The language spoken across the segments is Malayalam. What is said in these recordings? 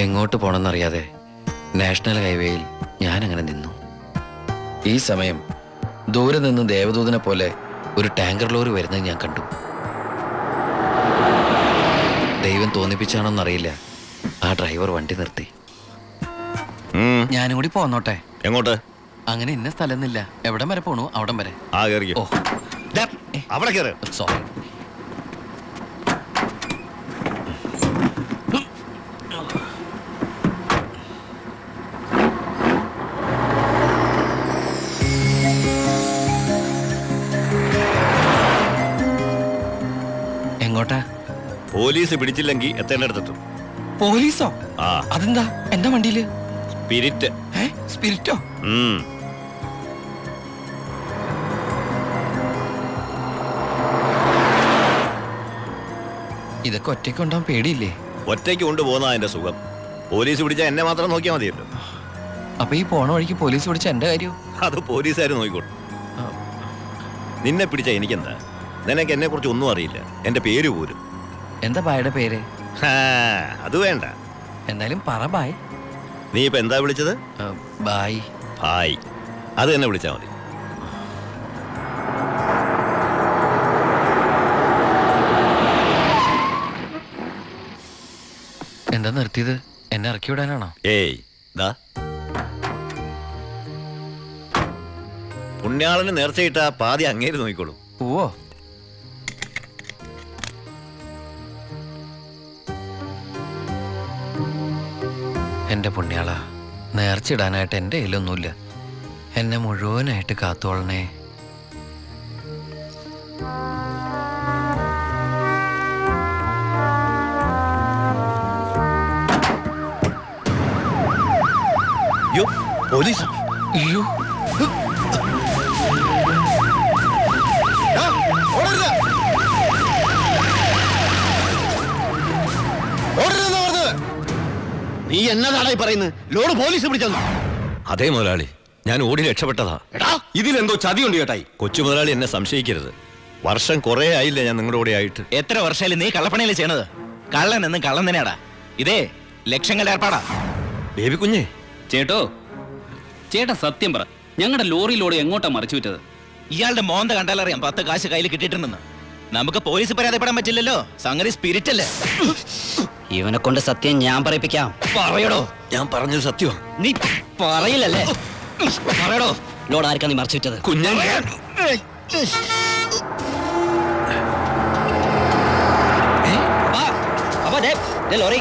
എങ്ങോട്ട് പോണെന്നറിയാതെ നാഷണൽ ഹൈവേയിൽ ഞാൻ അങ്ങനെ നിന്നു. ഈ സമയം ദൂരെ നിന്ന് ദേവദൂതനെ പോലെ ഒരു ടാങ്കർ ലോറി വരുന്നത് ഞാൻ കണ്ടു. ദൈവം തോന്നിപ്പിച്ചാണോന്നറിയില്ല. ആ ഡ്രൈവർ വണ്ടി നിർത്തി. ഞാനും കൂടി പോന്നോട്ടെ. എങ്ങോട്ട്? അങ്ങനെ ഇന്ന സ്ഥലമൊന്നുമില്ല എവിടം വരെ പോണു? അവിടം വരെ. ആ കയറിക്കോ ഓ. അവിടെ കയറ് സോറി പോലീസ് പിടിച്ചില്ലെങ്കിൽ എത്തേണ്ടടുത്തെത്തും. പോലീസോ? ആ. അതെന്താ? എന്താ വണ്ടിയിൽ? സ്പിരിറ്റ്. ഏ? സ്പിരിറ്റോ? ഉം. ഇതൊക്കെ ഒറ്റയ്ക്ക് ഉണ്ടാവാൻ പേടിയില്ലേ? ഒറ്റയ്ക്ക് കൊണ്ടുപോകുന്ന അതിന്റെ സുഖം. പോലീസ് പിടിച്ചാൽ എന്നെ മാത്രം നോക്കിയാൽ മതിയല്ലോ. അപ്പൊ ഈ പോണ വഴിക്ക് പോലീസ് പിടിച്ച എന്റെ കാര്യം? അത് പോലീസുകാർ നോക്കിക്കോട്ടെ നിന്നെ പിടിച്ച എനിക്കെന്താ? നിനക്ക് എന്നെ കുറിച്ച് ഒന്നും അറിയില്ല. എന്റെ പേര് പോലും. എന്താ ബായുടെ പേര്? ഹാ, അത് വേണ്ട. എന്തായാലും പറ ബായ്. നീ ഇപ്പൊ എന്താ വിളിച്ചത്? ബായ്. ഭായ് അത് തന്നെ വിളിച്ചാൽ മതി. എന്താ നിർത്തിയത്? എന്നെ ഇറക്കി വിടാനാണോ? ഏയ് ദാ. പുണ്യാളന് നേർച്ചയിട്ട പാതി അങ്ങേര് നോക്കിക്കോളൂ. പോവോ? എന്റെ പുണ്യാള നേർച്ചിടാനായിട്ട് എന്റെ കയ്യിലൊന്നുമില്ല. എന്നെ മുഴുവനായിട്ട് കാത്തോളണേ. യോ പോലീസ്. അയ്യോ. നീ എന്നതാടായി പറയുന്നത് ലോഡ് പോലീസ് പിടിച്ചെന്നു? അതേ മുതലാളി ഞാൻ ഓടി രക്ഷപ്പെട്ടതാ. എടാ. ഇതിലെന്തോ ചതിയുണ്ട് ചേട്ടായി കൊച്ചു മുതലാളി എന്നെ സംശയിക്കരുത്. വർഷം കുറെ ആയില്ല ഞാൻ നിങ്ങളുടെ കൂടെ ആയിട്ട്. എത്ര വർഷമായാലും നീ കള്ളപ്പണിയല്ലേ ചെയ്യണത്? കള്ളൻ എന്ന് കള്ളൻ തന്നെയാടാ. ഇതേ ലക്ഷങ്ങളുടെ ഏർപ്പാടാ. ബേബി കുഞ്ഞേ. ചേട്ടോ ചേട്ടാ സത്യം പറ ഞങ്ങളുടെ ലോറിയിലൂടെ എങ്ങോട്ടാ മറിച്ചു വിറ്റത്? ഇയാളുടെ മോന്ത കണ്ടാലറിയാം പത്ത് കാശ് കയ്യിൽ കിട്ടിയിട്ടുണ്ടെന്ന്. നമുക്ക് പോലീസ് പരാതിപ്പെടാൻ പറ്റില്ലല്ലോ. സംഗതി സ്പിരിറ്റ് അല്ലേ? ഇവനെ കൊണ്ട് സത്യം ഞാൻ പറയിപ്പിക്കാം. പറയടോ. ഞാൻ പറഞ്ഞത് സത്യമാണ് നീ പറയില്ലല്ലേ പറയടോ. ലോഡ് ആർക്കാ നീ മറച്ചു വെച്ചത് കുഞ്ഞാൻ ലോറി.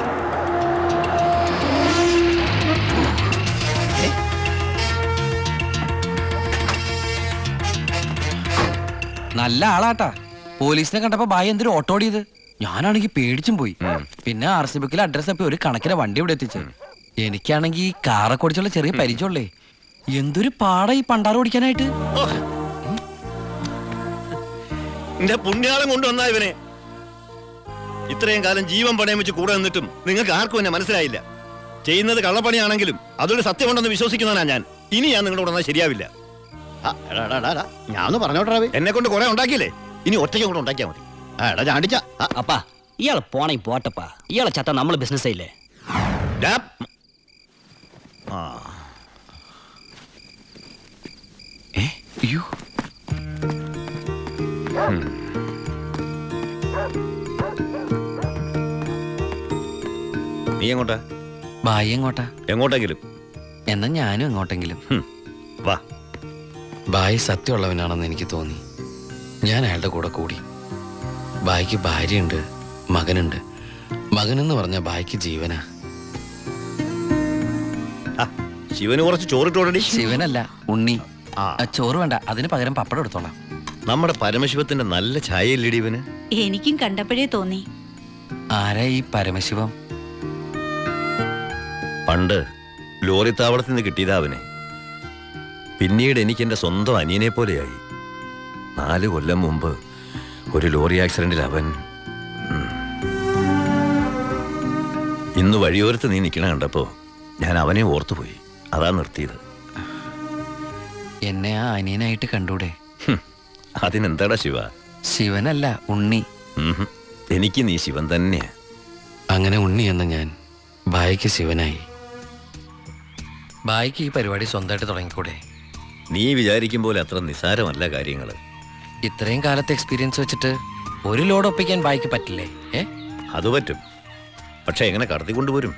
നല്ല ആളാട്ടാ. പോലീസിനെ കണ്ടപ്പോ ബായ് എന്തൊരു ഓട്ടോടിയത്. ഞാനാണെങ്കിൽ പേടിച്ചും പോയി. പിന്നെ ആർ സി ബുക്കിൽ അഡ്രസ് അപ്പൊ ഒരു കണക്കിന് വണ്ടി ഇവിടെ എത്തിച്ചു. എനിക്കാണെങ്കിൽ ഈ കാറൊക്കെ ഓടിച്ചുള്ള ചെറിയ പരിചയമുള്ളേ. എന്തൊരു പാട ഈ പണ്ടാറ് ഓടിക്കാനായിട്ട്? എന്റെ പുണ്യാളം കൊണ്ടുവന്നാ ഇവനെ. ഇത്രയും കാലം ജീവൻ പണയം വെച്ച് കൂടെ നിന്നിട്ടും നിങ്ങൾക്ക് ആർക്കും എന്നെ മനസ്സിലായില്ല. ചെയ്യുന്നത് കള്ളപ്പണിയാണെങ്കിലും അതൊരു സത്യമുണ്ടെന്ന് വിശ്വസിക്കുന്നവനാ ഞാൻ. ഇനി ഞാൻ നിങ്ങളുടെ കൂടെ വന്നാൽ ശരിയാവില്ല. ഞാൻ പറഞ്ഞോട്ടാവേ പറഞ്ഞോട്ടെ എന്നെ കൊണ്ട് കുറെ ഉണ്ടാക്കിയില്ലേ? ഇനി ഒറ്റയ്ക്ക് കൂടെ ഉണ്ടാക്കിയാൽ മതി. ആ എടാ ചാണ്ടിച്ച ആ, അപ്പാ ഇയാൾ പോണേ പോട്ടപ്പാ. ഇയാളെ ചത്ത നമ്മൾ ബിസിനസ് ഇല്ലേ അയ്യോ. നീ എങ്ങോട്ടാ? ബായ് എങ്ങോട്ടാ? എങ്ങോട്ടെങ്കിലും. എന്നാ ഞാനും എങ്ങോട്ടെങ്കിലും. വാ. ബായ് സത്യമുള്ളവനാണെന്ന് എനിക്ക് തോന്നി. ഞാൻ അയാളുടെ കൂടെ കൂടി. ഭായിക്ക് ഭാര്യയുണ്ട്. മകനുണ്ട്. മകനെന്ന് പറഞ്ഞ ബായ്ക്ക് ജീവനാ. ശിവന് കുറച്ച് ചോറിട്ടോടി ശിവനല്ല ഉണ്ണി. ആ. ആ, ചോറ് വേണ്ട അതിന് പകരം പപ്പടം എടുത്തോളാം. നമ്മുടെ പരമശിവത്തിന്റെ നല്ല ഛായയില്ലടി ഇവന്? എനിക്കും കണ്ടപ്പോഴേ തോന്നി. ആരാ ഈ പരമശിവം? പണ്ട് ലോറി താവളത്തിൽ നിന്ന് കിട്ടിയതാ അവനെ. പിന്നീട് എനിക്ക് എന്റെ സ്വന്തം അനിയനെ പോലെയായി. നാല് കൊല്ലം മുമ്പ് ഒരു ലോറി ആക്സിഡന്റിൽ അവൻ ഇന്ന് വഴിയോരത്ത് നീ നിൽക്കണ കണ്ടപ്പോ ഞാൻ അവനെ ഓർത്തുപോയി. അതാ നിർത്തിയത്. എന്നെ ആ അനിയനായിട്ട് കണ്ടൂടെ? അതിനെന്താടാ ശിവ? ശിവനല്ല ഉണ്ണി. എനിക്ക് നീ ശിവൻ തന്നെയാ. അങ്ങനെ ഉണ്ണി എന്ന ഞാൻ ബായിക്ക് ശിവനായി. ബായിക്ക് ഈ പരിപാടി സ്വന്തമായിട്ട് തുടങ്ങിക്കൂടെ? നീ വിചാരിക്കും പോലെ അത്ര നിസാരമല്ല കാര്യങ്ങൾ ഇത്രയും കാലത്തെ എക്സ്പീരിയൻസ് വെച്ചിട്ട് ഒരു ലോഡ് ഒപ്പിക്കാൻ ബായിക്ക് പറ്റില്ലേ? ഏ? അത് പറ്റും. പക്ഷെ എങ്ങനെ കൊണ്ടുവരും?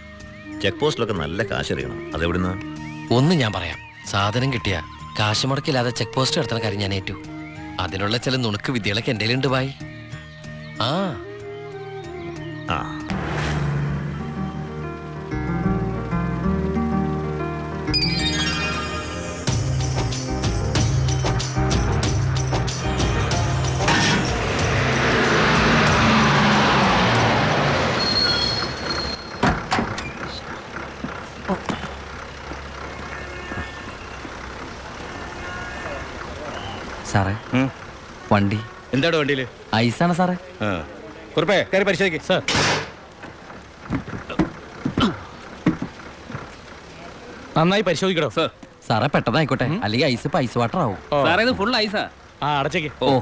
ചെക്ക് പോസ്റ്റിലൊക്കെ നല്ല കാശറിയണം. അതെവിടുന്ന്? ഒന്ന് ഞാൻ പറയാം. സാധനം കിട്ടിയ കാശ് മുടക്കില്ലാതെ ചെക്ക് പോസ്റ്റ് നടത്തുന്ന കാര്യം ഞാൻ ഏറ്റു. അതിനുള്ള ചില നുണുക്ക് വിദ്യകളൊക്കെ എന്റെ ഉണ്ട് ബായി. ആ. ആ. സാറേ. വണ്ടി. എന്താണ് വണ്ടിയിൽ? ഐസാണ് സാറേ? കുറിപ്പേ കയറി പരിശോധിക്കും. സാർ. നന്നായി പരിശോധിക്കണോ സർ. സാറേ പെട്ടെന്നായിക്കോട്ടെ. അല്ലെങ്കിൽ ഐസ് പൈസ വാട്ടർ ആവും സാറേ ഇത് ഫുൾ ഐസാ. ആ അടച്ചേക്ക്. ഓ.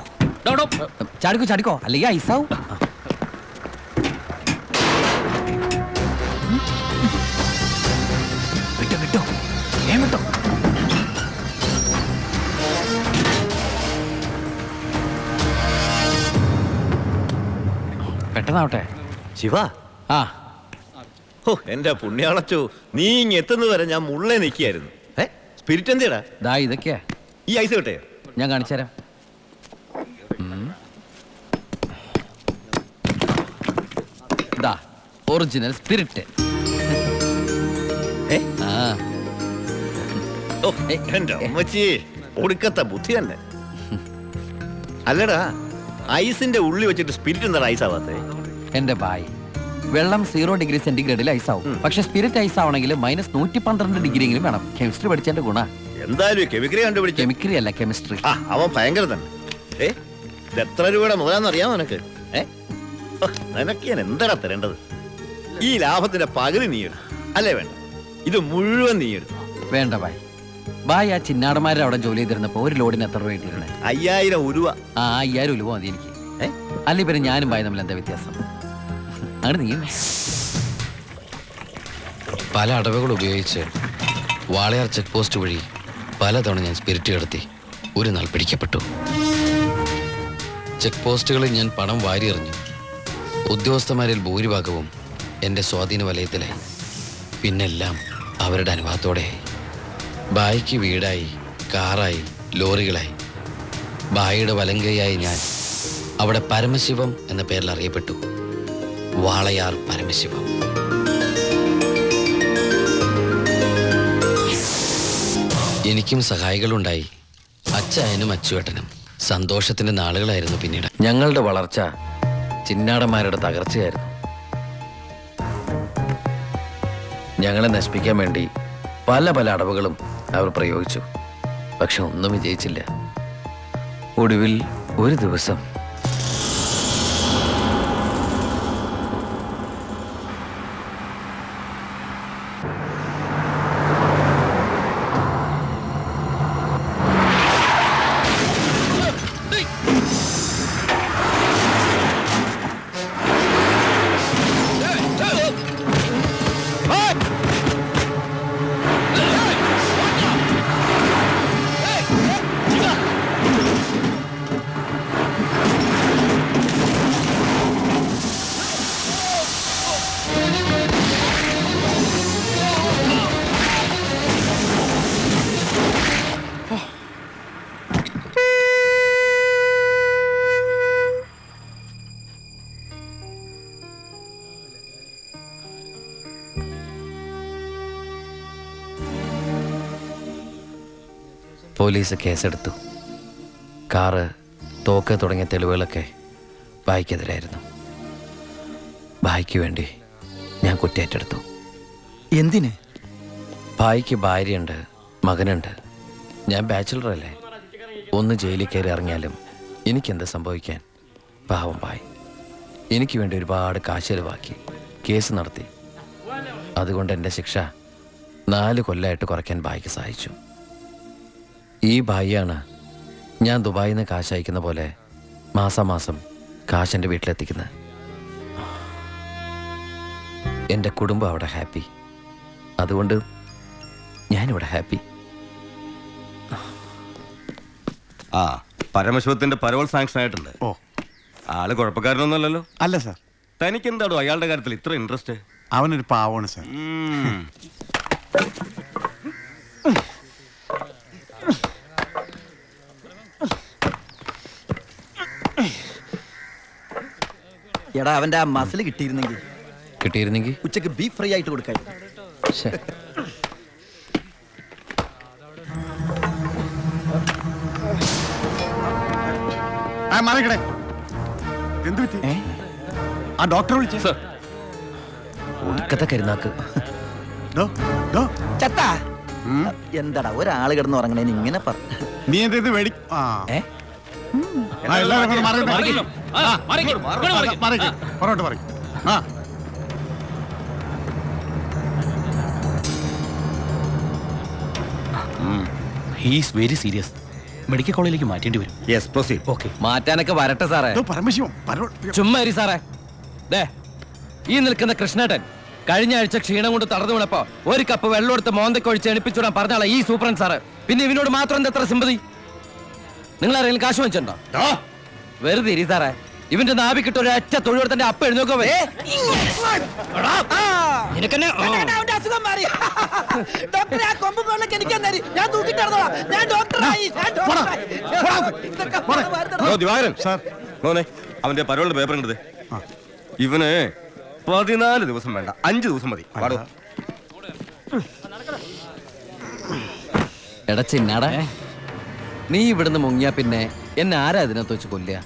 ഡോ, ഡോ. ചാടിക്കോ ചാടിക്കോ. അല്ലെങ്കിൽ ഐസാവും. പെട്ടെന്നാവട്ടെ. ശിവ? ആ. ഓ എന്റെ പുണ്യാളച്ചോ നീ ഇങ്ങ് എത്തുന്നത് വരെ ഞാൻ മുള്ളേ നിൽക്കുകയായിരുന്നു. ഏ? സ്പിരിറ്റ് എന്തിയടാ ദാ ഇതൊക്കെയാ. ഈ ഐസ് കിട്ടെ? ഞാൻ കാണിച്ചു തരാം. ദാ ഒറിജിനൽ സ്പിരിറ്റ് ഏ? ആ. ഓ എന്റെ അമ്മച്ചി ഒടുക്കത്തെ ബുദ്ധി തന്നെ. അല്ലടാ ഐസിന്റെ ഉള്ളി വെച്ചിട്ട് സ്പിരിറ്റ് എന്താ ഐസ് ആവാത്തേ? എന്റെ ബായ് വെള്ളം സീറോ ഡിഗ്രി സെന്റിഗ്രേഡിൽ ഐസ് ആവും. പക്ഷെ സ്പിരിറ്റ് ഐസ് ആവണമെങ്കിൽ മൈനസ് നൂറ്റി പന്ത്രണ്ട് ഡിഗ്രി എങ്കിലും വേണം. കെമിസ്ട്രി പഠിച്ചതിന്റെ ഗുണ. എന്തായാലും കെമിക്കറി കണ്ടുപിടിച്ച. കെമിക്കറി അല്ല കെമിസ്ട്രി ആ അവൻ ഭയങ്കര തന്നെ. ഏ ഇത് എത്ര രൂപയുടെ മുതലാന്ന് അറിയാമോ നിനക്ക്? ഏ നിനക്ക് ഞാൻ എന്താടാ തരേണ്ടത്? ഈ ലാഭത്തിന്റെ പകുതി നീ അല്ലേ വേണ്ട. ഇത് മുഴുവൻ നീ വേണ്ട ബായ് ബായ് ആ ചിന്നാടന്മാരുടെ അവിടെ ജോലി ചെയ്തിരുന്നപ്പോ ഒരു ലോഡിന് എത്ര രൂപ കിട്ടിയിരുന്നേ അയ്യായിരം ഉരുവ ആ അയ്യായിരം ഉലുവ മതി എനിക്ക്. ഏ? അല്ല പിന്നെ ഞാനും ബായ് തമ്മിൽ എന്താ വ്യത്യാസം? അങ്ങനെ നീ പല അടവുകൾ ഉപയോഗിച്ച് വാളയാർ ചെക്ക് പോസ്റ്റ് വഴി പലതവണ ഞാൻ സ്പിരിറ്റ് കടത്തി ഒരു നാൾ പിടിക്കപ്പെട്ടു. ചെക്ക് പോസ്റ്റുകളിൽ ഞാൻ പണം വാരിയെറിഞ്ഞു ഉദ്യോഗസ്ഥന്മാരിൽ ഭൂരിഭാഗവും എന്റെ സ്വാധീന വലയത്തിലായി പിന്നെല്ലാം അവരുടെ അനുഭവത്തോടെയായി ബായിക്ക് വീടായി കാറായി ലോറികളായി. ബായിയുടെ വലങ്കയായി ഞാൻ അവിടെ പരമശിവം എന്ന പേരിൽ അറിയപ്പെട്ടു. വാളയാർ പരമശിവം. എനിക്കും സഹായികളുണ്ടായി. അച്ചായനും അച്ചുവേട്ടനും. സന്തോഷത്തിന്റെ നാളുകളായിരുന്നു പിന്നീട്. ഞങ്ങളുടെ വളർച്ച ചിന്നാടന്മാരുടെ തകർച്ചയായിരുന്നു. ഞങ്ങളെ നശിപ്പിക്കാൻ വേണ്ടി പല പല അടവുകളും അവർ പ്രയോഗിച്ചു. പക്ഷെ ഒന്നും വിജയിച്ചില്ല. ഒടുവിൽ ഒരു ദിവസം പോലീസ് കേസെടുത്തു. കാറ് തോക്ക് തുടങ്ങിയ തെളിവുകളൊക്കെ ബായിക്കെതിരായിരുന്നു. ഭായിക്ക് വേണ്ടി ഞാൻ കുറ്റേറ്റെടുത്തു. എന്തിന്? ഭായിക്ക് ഭാര്യയുണ്ട് മകനുണ്ട്. ഞാൻ ബാച്ചിലർ അല്ലേ ഒന്ന് ജയിലിൽ കയറി ഇറങ്ങിയാലും എനിക്കെന്ത് സംഭവിക്കാൻ? പാവം ഭായ് എനിക്ക് വേണ്ടി ഒരുപാട് കാശ് ചെലവാക്കി കേസ് നടത്തി. അതുകൊണ്ട് എന്റെ ശിക്ഷ നാല് കൊല്ലമായിട്ട് കുറയ്ക്കാൻ ഭായിക്ക് സഹായിച്ചു. ഈ ഭായിയാണ് ഞാൻ ദുബായിൽ നിന്ന് കാശ് അയക്കുന്ന പോലെ മാസാമാസം കാശ് എന്റെ വീട്ടിലെത്തിക്കുന്നത് എന്റെ കുടുംബം അവിടെ ഹാപ്പി. അതുകൊണ്ട് ഞാനിവിടെ ഹാപ്പി. ആ പരമശിവത്തിന്റെ പരോൾ സാങ്ഷൻ ആയിട്ടുണ്ട്. ഓ. ആൾ കുഴപ്പക്കാരനൊന്നുമല്ലല്ലോ. അല്ല സാർ. തനിക്ക് എന്താടോ അയാളുടെ കാര്യത്തിൽ ഇത്ര ഇൻട്രസ്റ്റ് അവനൊരു പാവമാണ് സാർ. എടാ അവന്റെ ആ മസിൽ കിട്ടിയിരുന്നെങ്കിൽ. കിട്ടിയിരുന്നെങ്കിൽ? ഉച്ചയ്ക്ക് ബീഫ് ഫ്രൈ ആയിട്ട് കൊടുക്കാൻ ശ്ശെ. ആ മാറിക്കടേ. എന്ത് പറ്റി? ആ ഡോക്ടറെ വിളിച്ചേ. സർ. ഒടുക്കത്തെ കരുനാക്ക്. ഡോ, ഡോ. ചത്ത. എന്താടാ ഒരാൾ കിടന്ന് ഉറങ്ങണേന് ഇങ്ങനെ പറ. നീ എന്ത് ഇത് മേടി ആ. ഏ? മാറി. മാറിക്കോ. ആ, മാറിക്കോ. മാറിക്കോ. മാറിക്ക്. പുറകോട്ട് മാറി. ആ. ഹീസ് വെരി സീരിയസ് മെഡിക്കൽ കോളേജിലേക്ക് മാറ്റേണ്ടി വരും. യെസ് പ്രൊസീഡ് ഓക്കെ മാറ്റാനൊക്കെ വരട്ടെ സാറേ. ചുമ്മാ ഇരി സാറേ. ദേ ഈ നിൽക്കുന്ന കൃഷ്ണേട്ടൻ കഴിഞ്ഞ ആഴ്ച ക്ഷീണം കൊണ്ട് തളർന്നു വീണപ്പോ ഒരു കപ്പ് വെള്ളം എടുത്ത് മോന്തക്കൊഴിച്ച് ഒഴിച്ച് എണിപ്പിച്ചുവിടാൻ പറഞ്ഞാളെ ഈ സൂപ്രൻ സാറ്. പിന്നെ ഇവനോട് മാത്രം എന്താ എത്ര സിമ്പതി നിങ്ങൾ ആരെങ്കിലും കാശ് വെച്ചിട്ടുണ്ടോ വെറുതെ ഇരി സാറേ. ഇവന്റെ നാവി കിട്ടും ഒരു അറ്റ തൊഴിലെടുത്തന്റെ അപ്പ എഴുന്നോക്കോ. അസുഖം മാറി. ഡോക്ടറെ ആ കൊമ്പും കൊള്ളൊക്കെ എനിക്ക് തന്നേര്. ഞാൻ ഞാൻ ഡോക്ടറായി. ദിവാകരൻ. മോനെ അവന്റെ പരോളിന്റെ പേപ്പർ കണ്ടത് ഇവന് പതിനാല് ദിവസം വേണ്ട. അഞ്ച് ദിവസം മതി. എടച്ചിന്നാടേ എടാ ചിന്നാടാ. നീ ഇവിടുന്ന് മുങ്ങിയാ പിന്നെ എന്നെ ആരാ ഇതിനകത്ത് വെച്ച് കൊല്ലുക?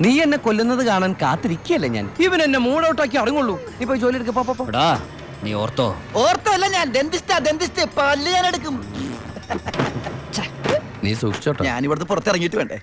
നീ എന്നെ കൊല്ലുന്നത് കാണാൻ കാത്തിരിക്കല്ലേ ഞാൻ? ഇവൻ എന്നെ മൂടൗട്ടാക്കി അടങ്ങുള്ളൂ നീ പോയി ജോലി എടുക്ക പോ, പോ, പോ. എടാ നീ ഓർത്തോ? ഓർത്തല്ല ഞാൻ. ഡെന്റിസ്റ്റാ ഡെന്റിസ്റ്റ്. പല്ല് ഞാൻ എടുക്കും. നീ സൂക്ഷിച്ചോട്ടോ. ഞാൻ ഇവിടുന്ന് പുറത്തിറങ്ങിയിട്ട് വേണ്ടേ.